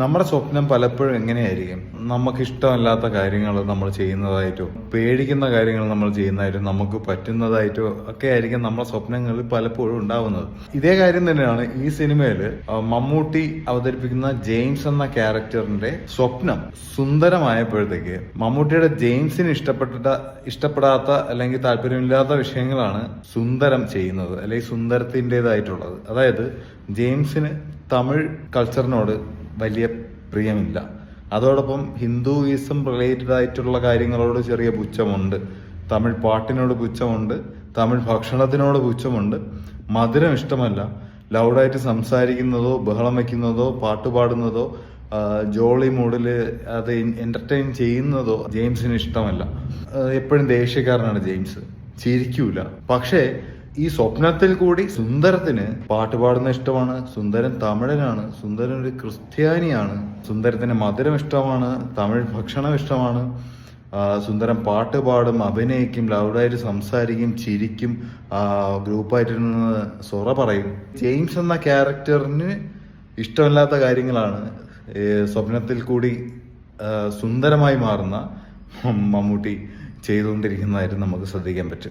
നമ്മുടെ സ്വപ്നം പലപ്പോഴും എങ്ങനെയായിരിക്കും? നമുക്ക് ഇഷ്ടമല്ലാത്ത കാര്യങ്ങൾ നമ്മൾ ചെയ്യുന്നതായിട്ടോ പേടിക്കുന്ന കാര്യങ്ങൾ നമ്മൾ ചെയ്യുന്നതായിട്ടോ നമുക്ക് പറ്റുന്നതായിട്ടോ ഒക്കെ ആയിരിക്കും നമ്മുടെ സ്വപ്നങ്ങളിൽ പലപ്പോഴും ഉണ്ടാവുന്നത്. ഇതേ കാര്യം തന്നെയാണ് ഈ സിനിമയിൽ മമ്മൂട്ടി അവതരിപ്പിക്കുന്ന ജെയിംസ് എന്ന ക്യാരക്ടറിന്റെ സ്വപ്നം സുന്ദരമായപ്പോഴത്തേക്ക് മമ്മൂട്ടിയുടെ ജെയിംസിന് ഇഷ്ടപ്പെട്ട ഇഷ്ടപ്പെടാത്ത അല്ലെങ്കിൽ താല്പര്യമില്ലാത്ത വിഷയങ്ങളാണ് സുന്ദരം ചെയ്യുന്നത് അല്ലെങ്കിൽ സുന്ദരത്തിന്റെതായിട്ടുള്ളത്. അതായത് ജെയിംസിന് തമിഴ് കൾച്ചറിനോട് വലിയ പ്രിയമില്ല. അതോടൊപ്പം ഹിന്ദുയിസം റിലേറ്റഡ് ആയിട്ടുള്ള കാര്യങ്ങളോട് ചെറിയ പുച്ഛമുണ്ട്. തമിഴ് പാട്ടിനോട് പുച്ഛമുണ്ട്. തമിഴ് ഭക്ഷണത്തിനോട് പുച്ഛമുണ്ട്. മധുരം ഇഷ്ടമല്ല. ലൗഡായിട്ട് സംസാരിക്കുന്നതോ ബഹളം വയ്ക്കുന്നതോ പാട്ട് പാടുന്നതോ ജോളി മൂഡിൽ അത് എന്റർടൈൻ ചെയ്യുന്നതോ ജെയിംസിന് ഇഷ്ടമല്ല. എപ്പോഴും ദേഷ്യക്കാരനാണ് ജെയിംസ്. ചിരിക്കൂല. പക്ഷേ ഈ സ്വപ്നത്തിൽ കൂടി സുന്ദരത്തിന് പാട്ട് പാടുന്ന ഇഷ്ടമാണ്. സുന്ദരൻ തമിഴനാണ്. സുന്ദരൻ ഒരു ക്രിസ്ത്യാനിയാണ്. സുന്ദരത്തിന് മധുരം ഇഷ്ടമാണ്. തമിഴ് ഭക്ഷണം ഇഷ്ടമാണ്. സുന്ദരം പാട്ട് പാടും അഭിനയിക്കും ലൗഡായിട്ട് സംസാരിക്കും ചിരിക്കും ഗ്രൂപ്പായിട്ട് നിന്ന് സൊറ പറയും. ജെയിംസ് എന്ന ക്യാരക്ടറിന് ഇഷ്ടമില്ലാത്ത കാര്യങ്ങളാണ്. സ്വപ്നത്തിൽ കൂടി സുന്ദരമായി മാറുന്ന മമ്മൂട്ടി ചെയ്തുകൊണ്ടിരിക്കുന്നതായിട്ട് നമുക്ക് ശ്രദ്ധിക്കാൻ പറ്റും.